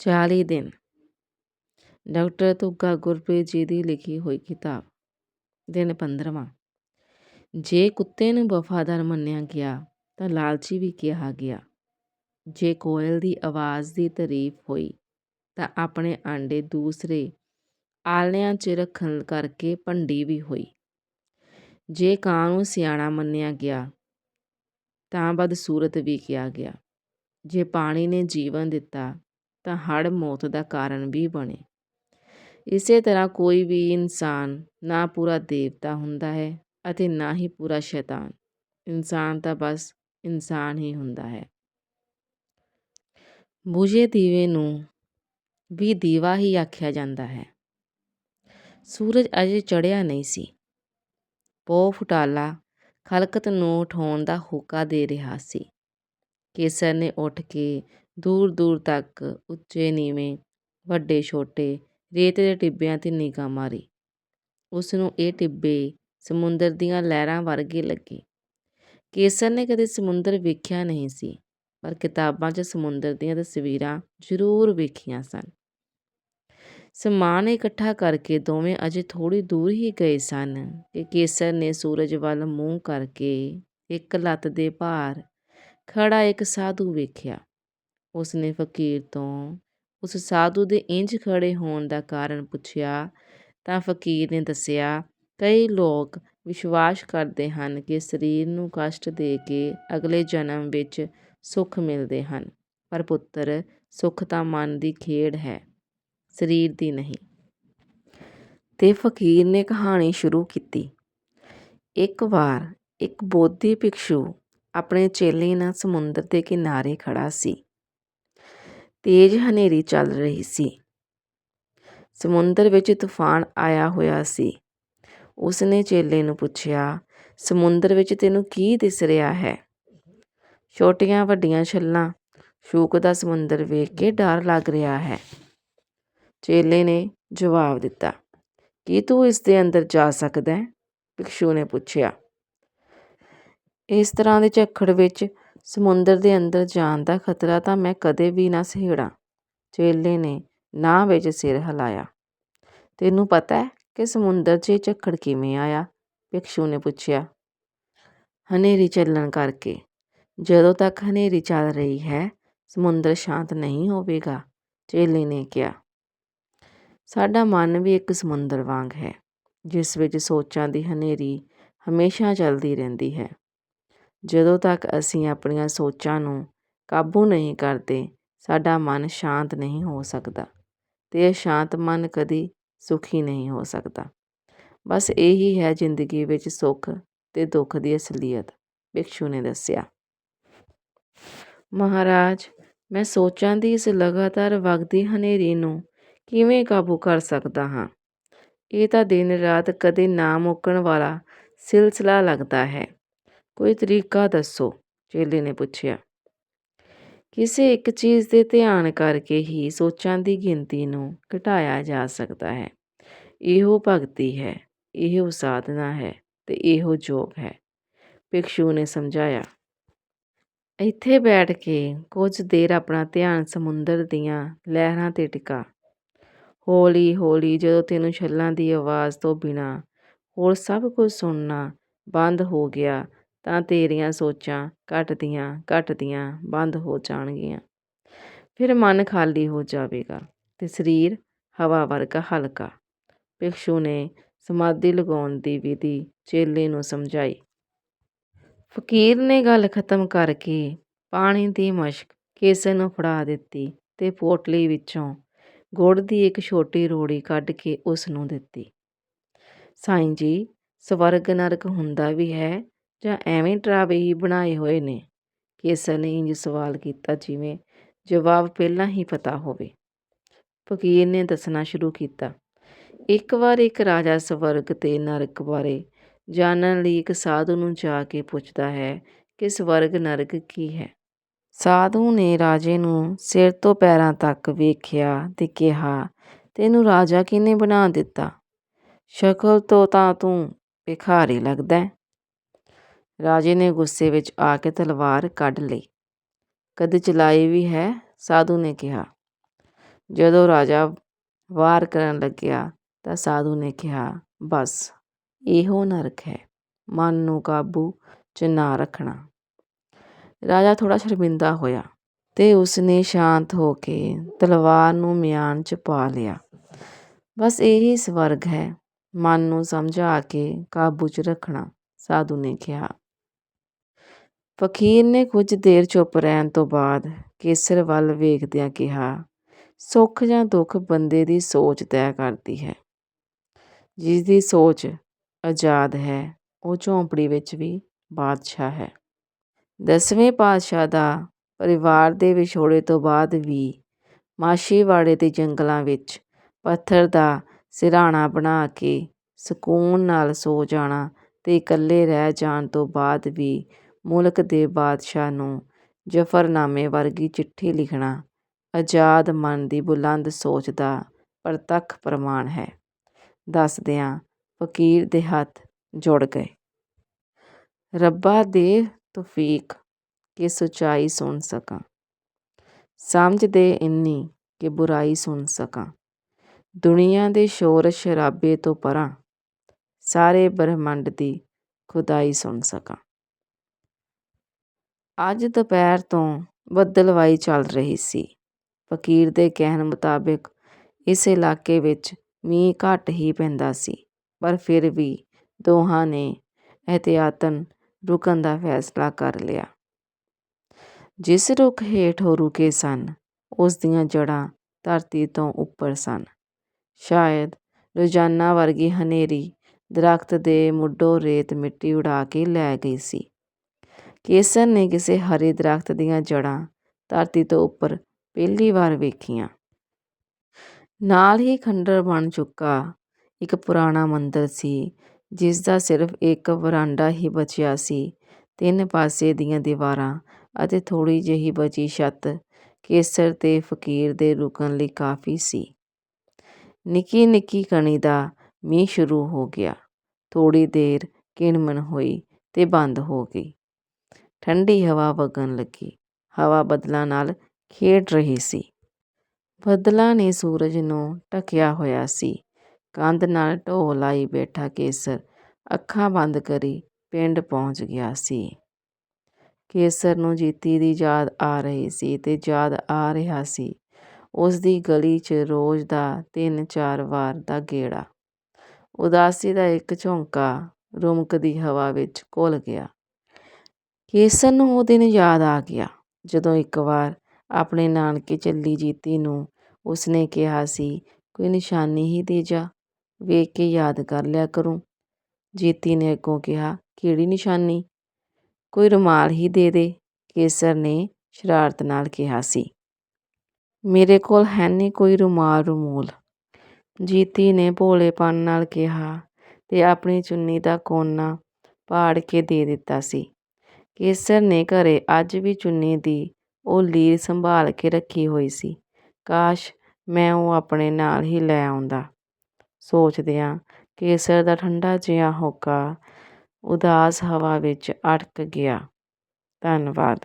40 ਦਿਨ ਡਾਕਟਰ ਤੁੱਗਾ ਗੁਰਪ੍ਰੀਤ ਜੀ ਦੀ ਲਿਖੀ ਹੋਈ ਕਿਤਾਬ ਦਿਨ 15ਵਾਂ ਜੇ ਕੁੱਤੇ ਨੂੰ ਵਫਾਦਾਰ ਮੰਨਿਆ ਗਿਆ ਤਾਂ ਲਾਲਚੀ ਵੀ ਕਿਹਾ ਗਿਆ ਜੇ ਕੋਇਲ ਦੀ ਆਵਾਜ਼ ਦੀ ਤਾਰੀਫ ਹੋਈ ਤਾਂ ਆਪਣੇ ਆਂਡੇ ਦੂਸਰੇ ਆਲਿਆਂ 'ਚ ਰੱਖਣ ਕਰਕੇ ਭੰਡੀ ਵੀ ਹੋਈ ਜੇ ਕਾਂ ਨੂੰ ਸਿਆਣਾ ਮੰਨਿਆ ਗਿਆ ਤਾਂ ਬਦਸੂਰਤ ਵੀ ਕਿਹਾ ਗਿਆ ਜੇ ਪਾਣੀ ਨੇ ਜੀਵਨ ਦਿੱਤਾ ਤਾਂ ਹੜ ਮੌਤ ਦਾ ਕਾਰਨ ਵੀ ਬਣੇ। ਇਸੇ ਤਰ੍ਹਾਂ ਕੋਈ ਵੀ ਇਨਸਾਨ ਨਾ ਪੂਰਾ ਦੇਵਤਾ ਹੁੰਦਾ ਹੈ ਅਤੇ ਨਾ ਹੀ ਪੂਰਾ ਸ਼ੈਤਾਨ। ਇਨਸਾਨ ਤਾਂ ਬਸ ਇਨਸਾਨ ਹੀ ਹੁੰਦਾ ਹੈ। ਬੁਝੇ ਦੀਵੇ ਨੂੰ ਵੀ ਦੀਵਾ ਹੀ ਆਖਿਆ ਜਾਂਦਾ ਹੈ। ਸੂਰਜ ਅਜੇ ਚੜ੍ਹਿਆ ਨਹੀਂ ਸੀ। ਪੋ ਫੁਟਾਲਾ ਖਲਕਤ ਨੂੰ ਉਠਾਉਣ ਦਾ ਹੋਕਾ ਦੇ ਰਿਹਾ ਸੀ। ਕੇਸਰ ਨੇ ਉੱਠ ਕੇ ਦੂਰ ਦੂਰ ਤੱਕ, ਉੱਚੇ, ਨੀਵੇਂ, ਵੱਡੇ, ਛੋਟੇ, ਰੇਤ ਦੇ ਟਿੱਬਿਆਂ 'ਤੇ ਨਿਗਾਹ ਮਾਰੀ। ਉਸ ਨੂੰ ਇਹ ਟਿੱਬੇ ਸਮੁੰਦਰ ਦੀਆਂ ਲਹਿਰਾਂ ਵਰਗੇ ਲੱਗੇ। ਕੇਸਰ ਨੇ ਕਦੇ ਸਮੁੰਦਰ ਵੇਖਿਆ ਨਹੀਂ ਸੀ, ਪਰ ਕਿਤਾਬਾਂ 'ਚ ਸਮੁੰਦਰ ਦੀਆਂ ਤਸਵੀਰਾਂ ਜ਼ਰੂਰ ਵੇਖੀਆਂ ਸਨ। ਸਮਾਨ ਇਕੱਠਾ ਕਰਕੇ ਦੋਵੇਂ ਅਜੇ ਥੋੜੀ ਦੂਰ ਹੀ ਗਏ ਸਨ ਕਿ ਕੇਸਰ ਨੇ ਸੂਰਜ ਵੱਲ ਮੂੰਹ ਕਰਕੇ ਇੱਕ ਲੱਤ ਦੇ ਭਾਰ ਖੜਾ ਇੱਕ ਸਾਧੂ ਵੇਖਿਆ। ਉਸਨੇ ਫਕੀਰ ਤੋਂ ਉਸ ਸਾਧੂ ਦੇ ਇੰਜ ਖੜ੍ਹੇ ਹੋਣ ਦਾ ਕਾਰਨ ਪੁੱਛਿਆ ਤਾਂ ਫਕੀਰ ਨੇ ਦੱਸਿਆ, ਕਈ ਲੋਕ ਵਿਸ਼ਵਾਸ ਕਰਦੇ ਹਨ ਕਿ ਸਰੀਰ ਨੂੰ ਕਸ਼ਟ ਦੇ ਕੇ ਅਗਲੇ ਜਨਮ ਵਿੱਚ ਸੁੱਖ ਮਿਲਦੇ ਹਨ, ਪਰ ਪੁੱਤਰ, ਸੁੱਖ ਤਾਂ ਮਨ ਦੀ ਖੇਡ ਹੈ, ਸਰੀਰ ਦੀ ਨਹੀਂ। ਤੇ ਫਕੀਰ ਨੇ ਕਹਾਣੀ ਸ਼ੁਰੂ ਕੀਤੀ। ਇੱਕ ਵਾਰ ਇੱਕ ਬੋਧੀ ਭਿਕਸ਼ੂ ਆਪਣੇ ਚੇਲੇ ਨਾਲ ਸਮੁੰਦਰ ਦੇ ਕਿਨਾਰੇ ਖੜਾ ਸੀ। ਤੇਜ਼ ਹਨੇਰੀ ਚੱਲ ਰਹੀ ਸੀ। ਸਮੁੰਦਰ ਵਿੱਚ ਤੂਫਾਨ ਆਇਆ ਹੋਇਆ ਸੀ। ਉਸਨੇ ਚੇਲੇ ਨੂੰ ਪੁੱਛਿਆ, ਸਮੁੰਦਰ ਵਿੱਚ ਤੈਨੂੰ ਕੀ ਦਿਸ ਰਿਹਾ ਹੈ? ਛੋਟੀਆਂ ਵੱਡੀਆਂ ਛੱਲਾਂ। ਸ਼ੂਕ ਦਾ ਸਮੁੰਦਰ ਵੇਖ ਕੇ ਡਰ ਲੱਗ ਰਿਹਾ ਹੈ। ਚੇਲੇ ਨੇ ਜਵਾਬ ਦਿੱਤਾ, ਕੀ ਤੂੰ ਇਸ ਦੇ ਅੰਦਰ ਜਾ ਸਕਦਾ ਹੈ? ਭਿਕਸ਼ੂ ਨੇ ਪੁੱਛਿਆ, ਇਸ ਤਰ੍ਹਾਂ ਦੇ ਝੱਖੜ ਵਿੱਚ ਸਮੁੰਦਰ ਦੇ ਅੰਦਰ ਜਾਣ ਦਾ ਖਤਰਾ ਤਾਂ ਮੈਂ ਕਦੇ ਵੀ ਨਾ ਸਹੇੜਾਂ ਚੇਲੇ ਨੇ ਨਾ ਵਿੱਚ ਸਿਰ ਹਿਲਾਇਆ। ਤੈਨੂੰ ਪਤਾ ਹੈ ਕਿ ਸਮੁੰਦਰ 'ਚ ਇਹ ਝੱਖੜ ਕਿਵੇਂ ਆਇਆ? ਭਿਕਸ਼ੂ ਨੇ ਪੁੱਛਿਆ। ਹਨੇਰੀ ਚੱਲਣ ਕਰਕੇ। ਜਦੋਂ ਤੱਕ ਹਨੇਰੀ ਚੱਲ ਰਹੀ ਹੈ, ਸਮੁੰਦਰ ਸ਼ਾਂਤ ਨਹੀਂ ਹੋਵੇਗਾ, ਚੇਲੇ ਨੇ ਕਿਹਾ। ਸਾਡਾ ਮਨ ਵੀ ਇੱਕ ਸਮੁੰਦਰ ਵਾਂਗ ਹੈ, ਜਿਸ ਵਿੱਚ ਸੋਚਾਂ ਦੀ ਹਨੇਰੀ ਹਮੇਸ਼ਾ ਚੱਲਦੀ ਰਹਿੰਦੀ ਹੈ। ਜਦੋਂ ਤੱਕ ਅਸੀਂ ਆਪਣੀਆਂ ਸੋਚਾਂ ਨੂੰ ਕਾਬੂ ਨਹੀਂ ਕਰਦੇ, ਸਾਡਾ ਮਨ ਸ਼ਾਂਤ ਨਹੀਂ ਹੋ ਸਕਦਾ ਅਤੇ ਇਹ ਸ਼ਾਂਤ ਮਨ ਕਦੀ ਸੁਖੀ ਨਹੀਂ ਹੋ ਸਕਦਾ। ਬਸ ਇਹੀ ਹੈ ਜ਼ਿੰਦਗੀ ਵਿੱਚ ਸੁੱਖ ਅਤੇ ਦੁੱਖ ਦੀ ਅਸਲੀਅਤ, ਭਿਕਸ਼ੂ ਨੇ ਦੱਸਿਆ। ਮਹਾਰਾਜ, ਮੈਂ ਸੋਚਾਂ ਦੀ ਇਸ ਲਗਾਤਾਰ ਵਗਦੀ ਹਨੇਰੀ ਨੂੰ ਕਿਵੇਂ ਕਾਬੂ ਕਰ ਸਕਦਾ ਹਾਂ? ਇਹ ਤਾਂ ਦਿਨ ਰਾਤ ਕਦੇ ਨਾ ਮੁੱਕਣ ਵਾਲਾ ਸਿਲਸਿਲਾ ਲੱਗਦਾ ਹੈ। ਕੋਈ ਤਰੀਕਾ ਦੱਸੋ? ਚੇਲੇ ਨੇ ਪੁੱਛਿਆ। ਕਿਸੇ ਇੱਕ ਚੀਜ਼ 'ਤੇ ਧਿਆਨ ਕਰਕੇ ਹੀ ਸੋਚਾਂ ਦੀ ਗਿਣਤੀ ਨੂੰ ਘਟਾਇਆ ਜਾ ਸਕਦਾ ਹੈ। ਇਹੋ ਭਗਤੀ ਹੈ, ਇਹੋ ਸਾਧਨਾ ਹੈ ਤੇ ਇਹੋ ਜੋਗ ਹੈ, ਭਿਕਸ਼ੂ ਨੇ ਸਮਝਾਇਆ। ਇੱਥੇ ਬੈਠ ਕੇ ਕੁਝ ਦੇਰ ਆਪਣਾ ਧਿਆਨ ਸਮੁੰਦਰ ਦੀਆਂ ਲਹਿਰਾਂ 'ਤੇ ਟਿਕਾ। ਹੌਲੀ ਹੌਲੀ ਜਦੋਂ ਤੈਨੂੰ ਛੱਲਾਂ ਦੀ ਆਵਾਜ਼ ਤੋਂ ਬਿਨਾਂ ਹੋਰ ਸਭ ਕੁਝ ਸੁਣਨਾ ਬੰਦ ਹੋ ਗਿਆ ਤਾਂ ਤੇਰੀਆਂ ਸੋਚਾਂ ਘਟਦੀਆਂ ਘਟਦੀਆਂ ਬੰਦ ਹੋ ਜਾਣਗੀਆਂ। ਫਿਰ ਮਨ ਖਾਲੀ ਹੋ ਜਾਵੇਗਾ ਤੇ ਸਰੀਰ ਹਵਾ ਵਰਗਾ ਹਲਕਾ। ਭਿਕਸ਼ੂ ਨੇ ਸਮਾਧੀ ਲਗਾਉਣ ਦੀ ਵਿਧੀ ਚੇਲੇ ਨੂੰ ਸਮਝਾਈ। ਫਕੀਰ ਨੇ ਗੱਲ ਖਤਮ ਕਰਕੇ ਪਾਣੀ ਦੀ ਮਸ਼ਕ ਕੇਸਰ ਨੂੰ ਫੜਾ ਦਿੱਤੀ ਤੇ ਪੋਟਲੀ ਵਿੱਚੋਂ ਗੁੜ ਦੀ ਇੱਕ ਛੋਟੀ ਰੋੜੀ ਕੱਢ ਕੇ ਉਸ ਨੂੰ ਦਿੱਤੀ। ਸਾਈਂ ਜੀ, ਸਵਰਗ ਨਰਕ ਹੁੰਦਾ ਵੀ ਹੈ ਜਾਂ ਐਵੇਂ ਡਰਾਵੇ ਹੀ ਬਣਾਏ ਹੋਏ ਨੇ ਕੇਸਰ ਨੇ ਇੰਜ ਸਵਾਲ ਕੀਤਾ ਜਿਵੇਂ ਜਵਾਬ ਪਹਿਲਾਂ ਹੀ ਪਤਾ ਹੋਵੇ। ਫਕੀਰ ਨੇ ਦੱਸਣਾ ਸ਼ੁਰੂ ਕੀਤਾ, ਇੱਕ ਵਾਰ ਇੱਕ ਰਾਜਾ ਸਵਰਗ ਤੇ ਨਰਕ ਬਾਰੇ ਜਾਣਨ ਲਈ ਇੱਕ ਸਾਧੂ ਨੂੰ ਜਾ ਕੇ ਪੁੱਛਦਾ ਹੈ ਕਿ ਸਵਰਗ ਨਰਕ ਕੀ ਹੈ। ਸਾਧੂ ਨੇ ਰਾਜੇ ਨੂੰ ਸਿਰ ਤੋਂ ਪੈਰਾਂ ਤੱਕ ਵੇਖਿਆ ਤੇ ਕਿਹਾ, ਤੈਨੂੰ ਰਾਜਾ ਕਿਹਨੇ ਬਣਾ ਦਿੱਤਾ? ਸ਼ਕਲ ਤੋਂ ਤਾਂ ਤੂੰ ਭਿਖਾਰੀ ਲੱਗਦਾ ਰਾਜੇ ਨੇ ਗੁੱਸੇ ਵਿੱਚ ਆ ਕੇ ਤਲਵਾਰ ਕੱਢ ਲਈ। ਕਦੇ ਚਲਾਈ ਵੀ ਹੈ? ਸਾਧੂ ਨੇ ਕਿਹਾ। ਜਦੋਂ ਰਾਜਾ ਵਾਰ ਕਰਨ ਲੱਗਿਆ ਤਾਂ ਸਾਧੂ ਨੇ ਕਿਹਾ, ਬਸ, ਇਹੋ ਨਰਕ ਹੈ। ਮਨ ਨੂੰ ਕਾਬੂ 'ਚ ਨਾ ਰੱਖਣਾ। ਰਾਜਾ ਥੋੜਾ ਸ਼ਰਮਿੰਦਾ ਹੋਇਆ ਤੇ ਉਸਨੇ ਸ਼ਾਂਤ ਹੋ ਕੇ ਤਲਵਾਰ ਨੂੰ ਮਿਆਨ 'ਚ ਪਾ ਲਿਆ। ਬਸ ਇਹੀ ਸਵਰਗ ਹੈ। ਮਨ ਨੂੰ ਸਮਝਾ ਕੇ ਕਾਬੂ 'ਚ ਰੱਖਣਾ, ਸਾਧੂ ਨੇ ਕਿਹਾ। ਫਕੀਰ ਨੇ ਕੁਝ ਦੇਰ ਚੁੱਪ ਰਹਿਣ ਤੋਂ ਬਾਅਦ ਕੇਸਰ ਵੱਲ ਵੇਖਦਿਆਂ ਕਿਹਾ, ਸੁੱਖ ਜਾਂ ਦੁੱਖ ਬੰਦੇ ਦੀ ਸੋਚ ਤੈਅ ਕਰਦੀ ਹੈ। ਜਿਸ ਦੀ ਸੋਚ ਆਜ਼ਾਦ ਹੈ, ਉਹ ਝੌਂਪੜੀ ਵਿੱਚ ਵੀ ਬਾਦਸ਼ਾਹ ਹੈ। ਦਸਵੇਂ ਪਾਤਸ਼ਾਹ ਦਾ ਪਰਿਵਾਰ ਦੇ ਵਿਛੋੜੇ ਤੋਂ ਬਾਅਦ ਵੀ ਮਾਛੀਵਾੜੇ ਦੇ ਜੰਗਲਾਂ ਵਿੱਚ ਪੱਥਰ ਦਾ ਸਿਰਾਣਾ ਬਣਾ ਕੇ ਸਕੂਨ ਨਾਲ ਸੋ ਜਾਣਾ ਤੇ ਇਕੱਲੇ ਰਹਿ ਜਾਣ ਤੋਂ ਬਾਅਦ ਵੀ ਮੁਲਕ ਦੇ ਬਾਦਸ਼ਾਹ ਨੂੰ ਜ਼ਫਰਨਾਮੇ ਵਰਗੀ ਚਿੱਠੀ ਲਿਖਣਾ ਆਜ਼ਾਦ ਮਨ ਦੀ ਬੁਲੰਦ ਸੋਚ ਦਾ ਪ੍ਰਤੱਖ ਪ੍ਰਮਾਣ ਹੈ। ਦੱਸਦਿਆਂ ਫਕੀਰ ਦੇ ਹੱਥ ਜੁੜ ਗਏ। ਰੱਬਾ ਦੇ ਤੌਫੀਕ, ਕਿ ਸੱਚਾਈ ਸੁਣ ਸਕਾਂ। ਸਮਝ ਦੇ ਇੰਨੀ ਕਿ ਬੁਰਾਈ ਸੁਣ ਸਕਾਂ। ਦੁਨੀਆ ਦੇ ਸ਼ੋਰ ਸ਼ਰਾਬੇ ਤੋਂ ਪਰਾਂ ਸਾਰੇ ਬ੍ਰਹਮੰਡ ਦੀ ਖੁਦਾਈ ਸੁਣ ਸਕਾਂ। ਅੱਜ ਦੁਪਹਿਰ ਤੋਂ ਬੱਦਲਵਾਈ ਚੱਲ ਰਹੀ ਸੀ। ਫਕੀਰ ਦੇ ਕਹਿਣ ਮੁਤਾਬਿਕ ਇਸ ਇਲਾਕੇ ਵਿੱਚ ਮੀਂਹ ਘੱਟ ਹੀ ਪੈਂਦਾ ਸੀ, ਪਰ ਫਿਰ ਵੀ ਦੋਹਾਂ ਨੇ ਇਹਤਿਆਤਨ ਰੁਕਣ ਦਾ ਫੈਸਲਾ ਕਰ ਲਿਆ। ਜਿਸ ਰੁੱਖ ਹੇਠ ਉਹ ਰੁਕੇ ਸਨ, ਉਸ ਦੀਆਂ ਜੜ੍ਹਾਂ ਧਰਤੀ ਤੋਂ ਉੱਪਰ ਸਨ। ਸ਼ਾਇਦ ਰੋਜ਼ਾਨਾ ਵਰਗੀ ਹਨੇਰੀ ਦਰਖਤ ਦੇ ਮੁੱਢੋਂ ਰੇਤ ਮਿੱਟੀ ਉਡਾ ਕੇ ਲੈ ਗਈ ਸੀ। ਕੇਸਰ ਨੇ ਕਿਸੇ ਹਰੇ ਦਰਖਤ ਦੀਆਂ ਜੜ੍ਹਾਂ ਧਰਤੀ ਤੋਂ ਉੱਪਰ ਪਹਿਲੀ ਵਾਰ ਵੇਖੀਆਂ। ਨਾਲ ਹੀ ਖੰਡਰ ਬਣ ਚੁੱਕਾ ਇੱਕ ਪੁਰਾਣਾ ਮੰਦਰ ਸੀ ਜਿਸ ਦਾ ਸਿਰਫ ਇੱਕ ਵਰਾਂਡਾ ਹੀ ਬਚਿਆ ਸੀ। ਤਿੰਨ ਪਾਸੇ ਦੀਆਂ ਦੀਵਾਰਾਂ ਅਤੇ ਥੋੜੀ ਜਿਹੀ ਬਚੀ ਛੱਤ ਕੇਸਰ ਤੇ ਫਕੀਰ ਦੇ ਰੁਕਣ ਲਈ ਕਾਫੀ ਸੀ। ਨਿੱਕੀ ਨਿੱਕੀ ਕਣੀ ਦਾ ਮੀਂਹ ਸ਼ੁਰੂ ਹੋ ਗਿਆ। ਥੋੜੀ ਦੇਰ ਕਿਣਮਣ ਹੋਈ ਤੇ ਬੰਦ ਹੋ ਗਈ। ਠੰਡੀ ਹਵਾ ਵਗਣ ਲੱਗੀ। ਹਵਾ ਬੱਦਲਾਂ ਨਾਲ ਖੇਡ ਰਹੀ ਸੀ। ਬੱਦਲਾਂ ਨੇ ਸੂਰਜ ਨੂੰ ਢਕਿਆ ਹੋਇਆ ਸੀ। ਕੰਧ ਨਾਲ ਢੋਹ ਲਾਈ ਬੈਠਾ ਕੇਸਰ ਅੱਖਾਂ ਬੰਦ ਕਰੀ ਪਿੰਡ ਪਹੁੰਚ ਗਿਆ ਸੀ। ਕੇਸਰ ਨੂੰ ਜੀਤੀ ਦੀ ਯਾਦ ਆ ਰਹੀ ਸੀ ਤੇ ਯਾਦ ਆ ਰਿਹਾ ਸੀ। ਉਸ ਦੀ ਗਲੀ 'ਚ ਰੋਜ਼ ਦਾ ਤਿੰਨ ਚਾਰ ਵਾਰ ਦਾ ਗੇੜਾ। ਉਦਾਸੀ ਦਾ ਇੱਕ ਝੋਂਕਾ ਰੁਮਕਦੀ ਹਵਾ ਵਿੱਚ ਘੁਲ ਗਿਆ। ਕੇਸਰ ਨੂੰ ਉਹ ਦਿਨ ਯਾਦ ਆ ਗਿਆ, ਜਦੋਂ ਇੱਕ ਵਾਰ ਆਪਣੇ ਨਾਨਕੇ ਚੱਲੀ ਜੀਤੀ ਨੂੰ ਉਸਨੇ ਕਿਹਾ ਸੀ, ਕੋਈ ਨਿਸ਼ਾਨੀ ਹੀ ਦੇ ਜਾ, ਵੇਖ ਕੇ ਯਾਦ ਕਰ ਲਿਆ ਕਰੂੰ। ਜੀਤੀ ਨੇ ਅੱਗੋਂ ਕਿਹਾ, ਕਿਹੜੀ ਨਿਸ਼ਾਨੀ? ਕੋਈ ਰੁਮਾਲ ਹੀ ਦੇ ਦੇ, ਕੇਸਰ ਨੇ ਸ਼ਰਾਰਤ ਨਾਲ ਕਿਹਾ ਸੀ। ਮੇਰੇ ਕੋਲ ਹੈ ਨਹੀਂ ਕੋਈ ਰੁਮਾਲ ਰੁਮੂਲ। ਜੀਤੀ ਨੇ ਭੋਲੇਪਨ ਨਾਲ ਕਿਹਾ ਤੇ ਆਪਣੀ ਚੁੰਨੀ ਦਾ ਕੋਨਾ ਪਾੜ ਕੇ ਦੇ ਦਿੱਤਾ ਸੀ। ਕੇਸਰ ਨੇ ਘਰੇ ਅੱਜ ਵੀ ਚੁੰਨੀ ਦੀ ਉਹ ਲੀਰ ਸੰਭਾਲ ਕੇ ਰੱਖੀ ਹੋਈ ਸੀ। ਕਾਸ਼ ਮੈਂ ਉਹ ਆਪਣੇ ਨਾਲ ਹੀ ਲੈ ਆਉਂਦਾ। ਸੋਚਦਿਆਂ ਕੇਸਰ ਦਾ ਠੰਡਾ ਜਿਹਾ ਹੋਕਾ ਉਦਾਸ ਹਵਾ ਵਿੱਚ ਅਟਕ ਗਿਆ। ਧੰਨਵਾਦ।